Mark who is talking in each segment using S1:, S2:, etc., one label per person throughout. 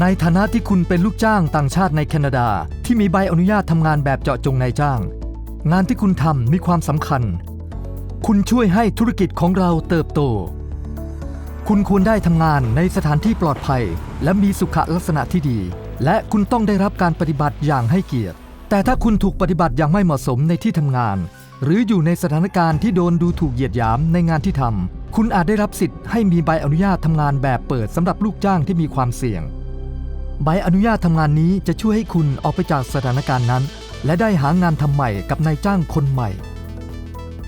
S1: ในฐานะที่คุณเป็นลูกจ้างต่างชาติในแคนาดา ที่มีใบอนุญาตทำงานแบบเจาะจงนายจ้าง งานที่คุณทำมีความสำคัญ คุณช่วยให้ธุรกิจของเราเติบโต คุณควรได้ทำงานในสถานที่ปลอดภัย และมีสุขลักษณะที่ดี และคุณต้องได้รับการปฏิบัติอย่างให้เกียรติ แต่ถ้าคุณถูกปฏิบัติอย่างไม่เหมาะสมในที่ทำงาน หรืออยู่ในสถานการณ์ที่โดนดูถูกเหยียดหยามในงานที่ทำ คุณอาจได้รับสิทธิ์ให้มีใบอนุญาตทำงานแบบเปิดสำหรับลูกจ้างที่มีความเสี่ยง ใบอนุญาตทำงานนี้จะช่วยให้คุณออกไปจากสถานการณ์นั้น และได้หางานทำใหม่กับนายจ้างคนใหม่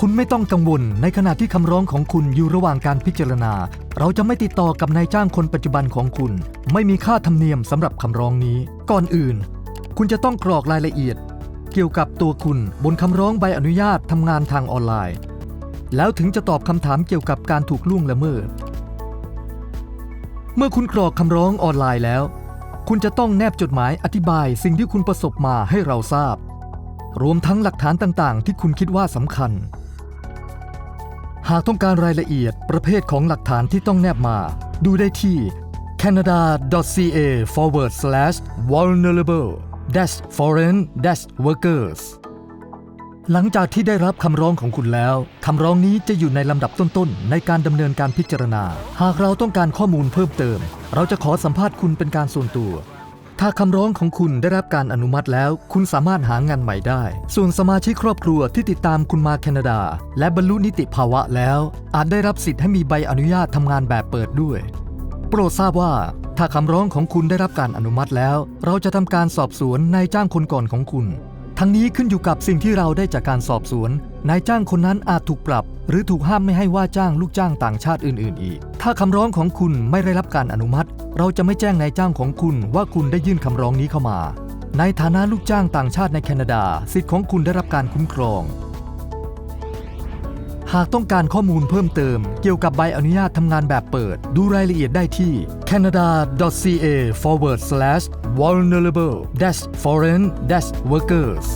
S1: คุณไม่ต้องกังวลในขณะที่คำร้องของคุณอยู่ระหว่างการพิจารณา เราจะไม่ติดต่อกับนายจ้างคนปัจจุบันของคุณ ไม่มีค่าธรรมเนียมสำหรับคำร้องนี้ ก่อนอื่น คุณจะต้องกรอกรายละเอียด เกี่ยวกับตัวคุณบนคำร้องใบอนุญาตทำงานทางออนไลน์ แล้วถึงจะตอบคำถามเกี่ยวกับการถูกล่วงละเมิด เมื่อคุณกรอกคำร้องออนไลน์แล้ว คุณจะต้องแนบจดหมายอธิบายสิ่งที่คุณประสบมาให้เราทราบ รวมทั้งหลักฐานต่างๆ ที่คุณคิดว่าสำคัญ หากต้องการรายละเอียดประเภทของหลักฐานที่ต้องแนบมา ดูได้ที่ canada.ca forward slash vulnerable dash foreign dash workers หลังจากที่ได้รับคำร้องของคุณแล้ว คำร้องนี้จะอยู่ในลำดับต้นๆ ในการดำเนินการพิจารณา หากเราต้องการข้อมูลเพิ่มเติม เราจะขอสัมภาษณ์คุณเป็นการส่วนตัว ถ้าคำร้องของคุณได้รับการอนุมัติแล้ว คุณสามารถหางานใหม่ได้ ส่วนสมาชิกครอบครัวที่ติดตามคุณมาแคนาดา และบรรลุนิติภาวะแล้ว อาจได้รับสิทธิ์ให้มีใบอนุญาตทำงานแบบเปิดด้วย โปรดทราบว่า ถ้าคำร้องของคุณได้รับการอนุมัติแล้ว เราจะทำการสอบสวนนายจ้างคนก่อนของคุณ ทั้งนี้ขึ้นอยู่กับสิ่งที่เราได้จากการสอบสวน นายจ้างคนนั้นอาจถูกปรับ หรือถูกห้ามไม่ให้ว่าจ้างลูกจ้างต่างชาติอื่น ๆ อีก ถ้าคำร้องของคุณไม่ได้รับการอนุมัติ เราจะไม่แจ้งนายจ้างของคุณว่าคุณได้ยื่นคำร้องนี้เข้ามา ในฐานะลูกจ้างต่างชาติในแคนาดา สิทธิ์ของคุณได้รับการคุ้มครอง หากต้องการข้อมูลเพิ่มเติม เกี่ยวกับใบอนุญาตทำงานแบบเปิด ดูรายละเอียดได้ที่ canada.ca forward slash vulnerable foreign workers